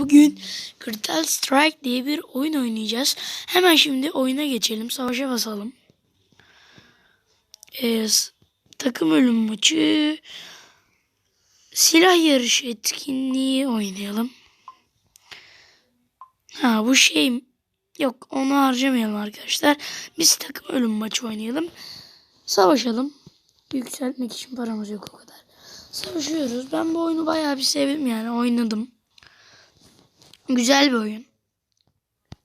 Bugün Crystal Strike diye bir oyun oynayacağız. Hemen şimdi oyuna geçelim. Savaşa basalım. Ee, takım ölüm maçı. Silah yarışı etkinliği oynayalım. Ha bu şey yok onu harcamayalım arkadaşlar. Biz takım ölüm maçı oynayalım. Savaşalım. Yükseltmek için paramız yok o kadar. Savaşıyoruz. Ben bu oyunu bayağı bir sevdim yani oynadım. Güzel bir oyun.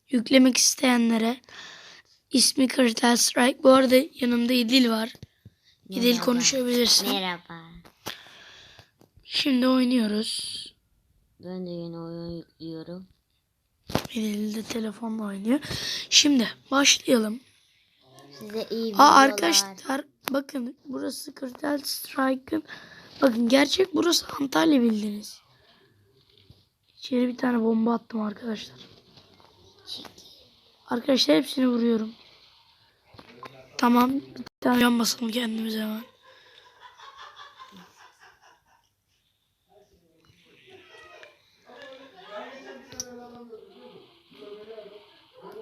Yüklemek isteyenlere ismi Crystal Strike. Bu arada yanımda İdil var. İdil Merhaba. konuşabilirsin. Merhaba. Şimdi oynuyoruz. Ben de yeni oyun yüklüyorum. İdil de telefonla oynuyor. Şimdi başlayalım. Size iyi Aa arkadaşlar bakın burası Crystal Strike'ın bakın gerçek burası Antalya bildiniz. İçeri bir tane bomba attım arkadaşlar. Arkadaşlar hepsini vuruyorum. Tamam bir tane can basalım kendimize hemen.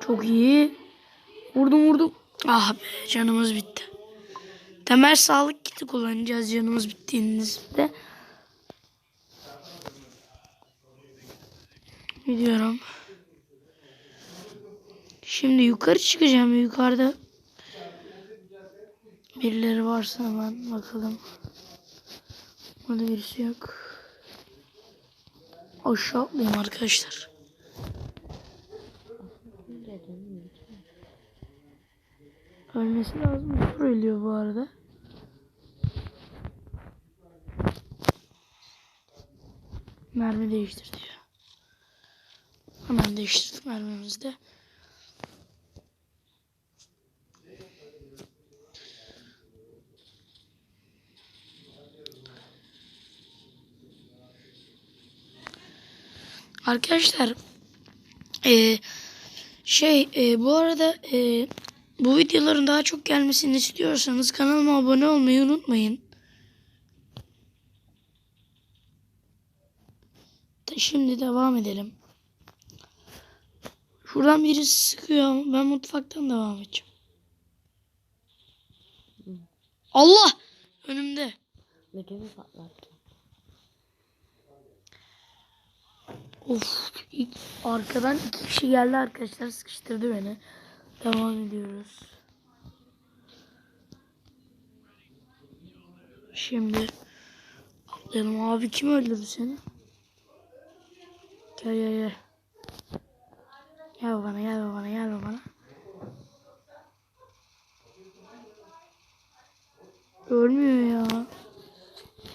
Çok iyi. Vurdum vurdum. Ah be canımız bitti. Temel sağlık kiti kullanacağız canımız bittiğinizde. Gidiyorum. Şimdi yukarı çıkacağım. Yukarıda birileri varsa hemen bakalım. Burada birisi yok. Aşağı atlayayım arkadaşlar. Ölmesi lazım. Zor ölüyor bu arada. Mermi değiştir diyor. Hemen değiştirdik mermimizi de. Arkadaşlar eee şey e, bu arada e, bu videoların daha çok gelmesini istiyorsanız kanalıma abone olmayı unutmayın. Şimdi devam edelim. Şuradan birisi sıkıyor ama ben mutfaktan devam edeceğim. Allah! Önümde. Ödümü patlattı. Of. ilk- arkadan iki kişi geldi arkadaşlar sıkıştırdı beni. Devam ediyoruz. Şimdi atlayalım. Abi kim öldürdü seni? Gel gel. Gel bana gel bana gel bana. Ölmüyor ya.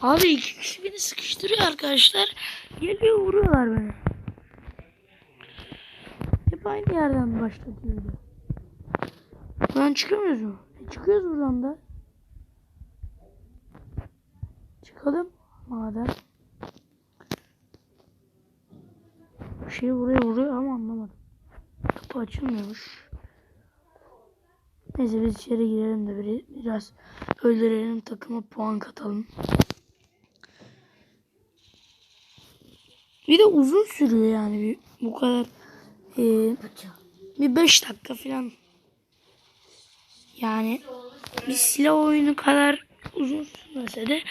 Abi iki kişi beni sıkıştırıyor arkadaşlar. Geliyor vuruyorlar beni. Hep aynı yerden başlatıyordu. Buradan çıkamıyoruz mu? E, çıkıyoruz buradan da. Çıkalım madem. Bir şey vuruyor vuruyor ama anlamadım. Kapı açılmıyormuş. Neyse biz içeri girelim de bir, biraz öldürelim takıma puan katalım. Bir de uzun sürüyor yani bir, bu kadar. Ee, bir 5 dakika falan. Yani bir silah oyunu kadar uzun sürmese de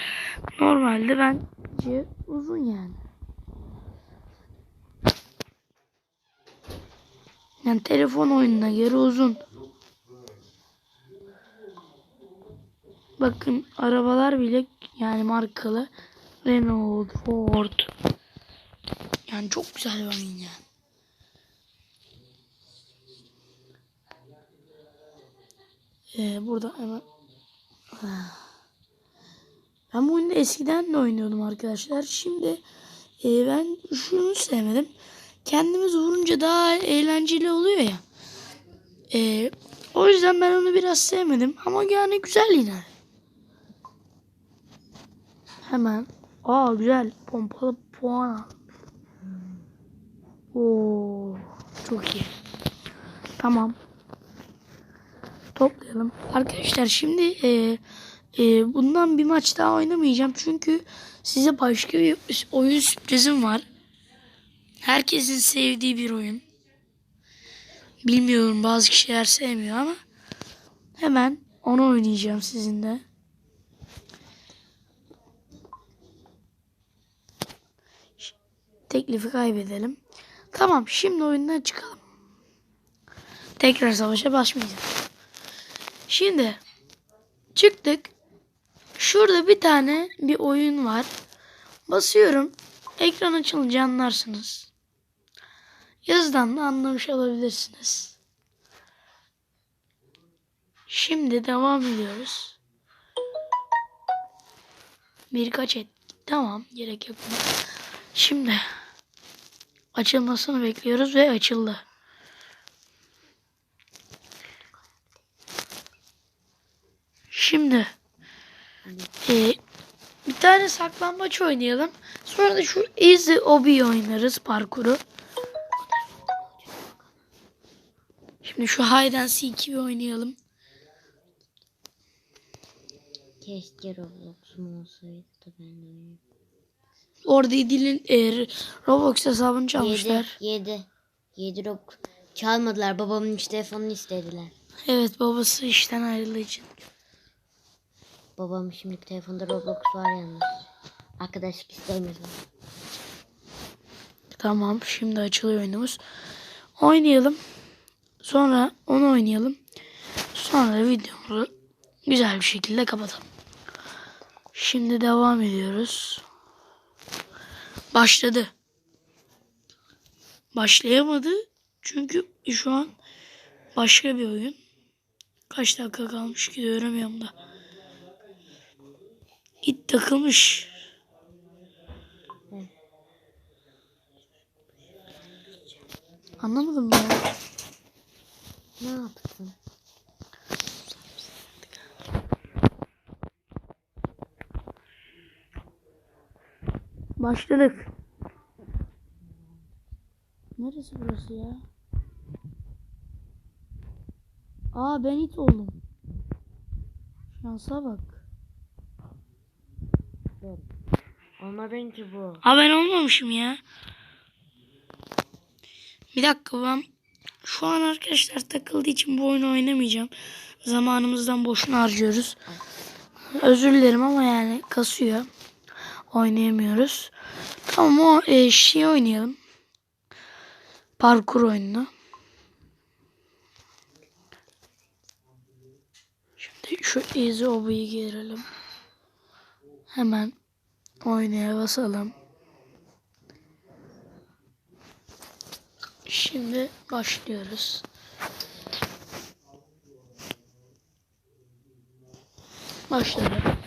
normalde bence uzun yani. Yani telefon oyununa göre uzun. Bakın arabalar bile yani markalı Renault, Ford. Yani çok güzel bir oyun yani. Ee, burada hemen Ah. ben bu oyunu eskiden de oynuyordum arkadaşlar. Şimdi e, ben şunu sevmedim. Kendimiz vurunca daha eğlenceli oluyor ya. E, o yüzden ben onu biraz sevmedim. Ama yani güzel yine. Hemen. Aa güzel. Pompalı puan al. Oo, çok iyi. Tamam. Toplayalım. Arkadaşlar şimdi e, e, bundan bir maç daha oynamayacağım. Çünkü size başka bir oyun sürprizim var. Herkesin sevdiği bir oyun. Bilmiyorum bazı kişiler sevmiyor ama hemen onu oynayacağım sizinle. Teklifi kaybedelim. Tamam şimdi oyundan çıkalım. Tekrar savaşa başlayacağız. Şimdi çıktık. Şurada bir tane bir oyun var. Basıyorum. Ekran açılınca anlarsınız. Yazıdan da anlamış olabilirsiniz. Şimdi devam ediyoruz. Birkaç et. Tamam gerek yok. Şimdi açılmasını bekliyoruz ve açıldı. Şimdi e, bir tane saklambaç oynayalım. Sonra da şu Easy Obi oynarız parkuru. Şimdi şu Hide and Seek'i oynayalım. Keşke Roblox'um olsaydı ben oynayayım. Orada İdil'in e, Roblox hesabını çalmışlar. yedi. Yedi Rob... Çalmadılar. Babamın telefonunu istediler. Evet babası işten ayrıldığı için. Babam şimdi telefonda Roblox var yalnız. Arkadaşlık istemiyorlar. Tamam şimdi açılıyor oyunumuz. Oynayalım. Sonra onu oynayalım. Sonra videomuzu güzel bir şekilde kapatalım. Şimdi devam ediyoruz. Başladı. Başlayamadı. Çünkü şu an başka bir oyun. Kaç dakika kalmış ki göremiyorum da. İt takılmış. Anlamadım ben. Ne yaptın? Başladık. Neresi burası ya? Aa ben it oldum. Şansa bak. Olmadın ki bu. Aa ben olmamışım ya. Bir dakika ben şu an arkadaşlar takıldığı için bu oyunu oynamayacağım. Zamanımızdan boşuna harcıyoruz. Özür dilerim ama yani kasıyor. Oynayamıyoruz. Tamam o e, şey oynayalım. Parkur oyununu. Şimdi şu Easy Obi'yi girelim. Hemen oynaya basalım. Şimdi başlıyoruz. Başladı.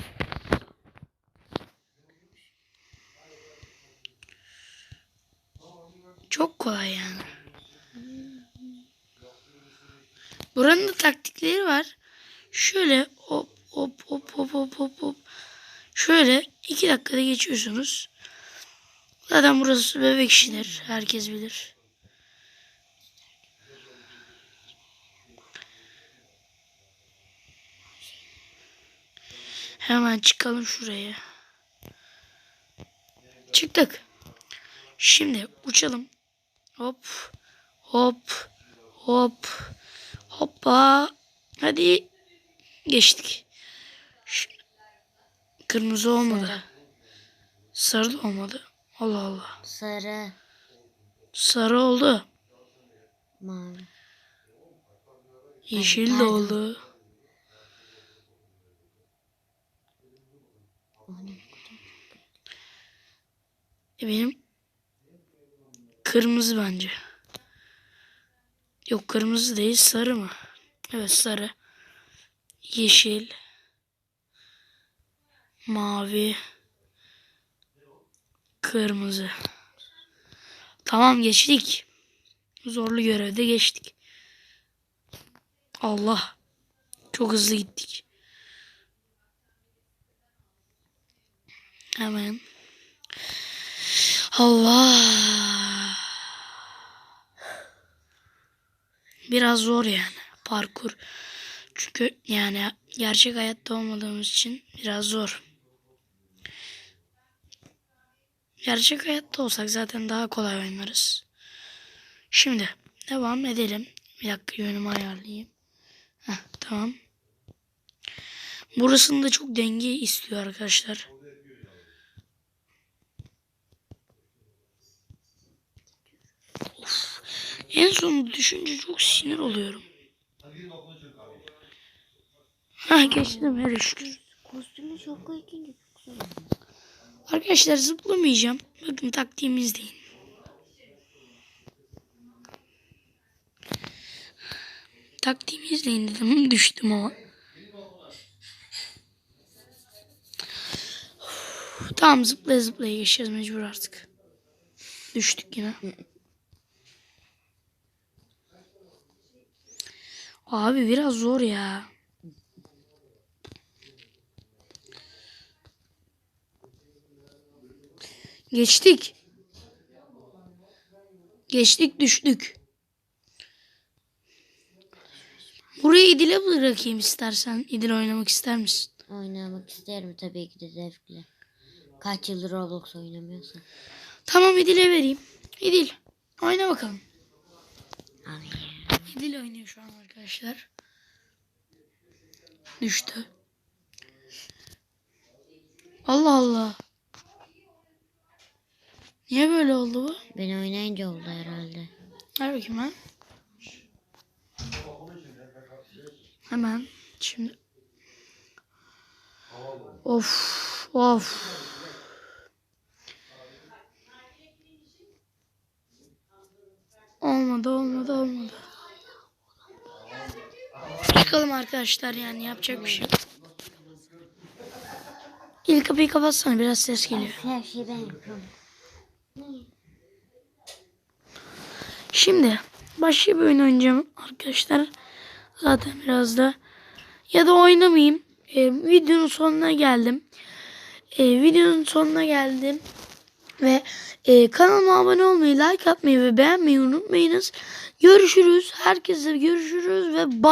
Çok kolay yani. Buranın da taktikleri var. Şöyle hop hop hop hop hop hop hop. Şöyle dakikada geçiyorsunuz. Zaten burası bebek işidir. Herkes bilir. Hemen çıkalım şuraya. Çıktık. Şimdi uçalım. Hop. Hop. Hop. Hoppa. Hadi. Geçtik. Kırmızı olmadı. Sarı. Da olmadı. Allah Allah. Sarı. Sarı oldu. Mavi. Yeşil de oldu. E benim kırmızı bence. Yok kırmızı değil sarı mı? Evet sarı. Yeşil. Mavi. Kırmızı. Tamam geçtik. Zorlu görevde geçtik. Allah. Çok hızlı gittik. Hemen. Allah. Biraz zor yani parkur. Çünkü yani gerçek hayatta olmadığımız için biraz zor. Gerçek hayatta olsak zaten daha kolay oynarız. Şimdi devam edelim. Bir dakika yönümü ayarlayayım. Heh, tamam. Burasında çok denge istiyor arkadaşlar. En sonunda düşünce çok sinir oluyorum. Ha geçtim hele şükür. Kostümü çok oldu. Arkadaşlar zıplamayacağım. Bakın taktiğimi izleyin. Taktiğimi izleyin dedim. Düştüm ama. Tamam zıplaya zıplaya geçeceğiz mecbur artık. Düştük yine. Abi biraz zor ya. Geçtik. Geçtik düştük. Burayı İdil'e bırakayım istersen. İdil oynamak ister misin? Oynamak isterim tabii ki de zevkle. Kaç yıldır Roblox oynamıyorsan. Tamam İdil'e vereyim. İdil oyna bakalım. Al ya. İdil oynuyor şu an arkadaşlar. Düştü. Allah Allah. Niye böyle oldu bu? Ben oynayınca oldu herhalde. Ver bakayım ha. Hemen şimdi. Of of. Olmadı olmadı olmadı. Çıkalım arkadaşlar yani yapacak bir şey. İlk kapıyı kapatsana biraz ses geliyor. Her şeyi ben yapıyorum. Şimdi başka bir oyun oynayacağım arkadaşlar. Zaten biraz da ya da oynamayayım. Ee, videonun sonuna geldim. Ee, videonun sonuna geldim. Ve e, kanalıma abone olmayı, like atmayı ve beğenmeyi unutmayınız. Görüşürüz. Herkese görüşürüz ve bay.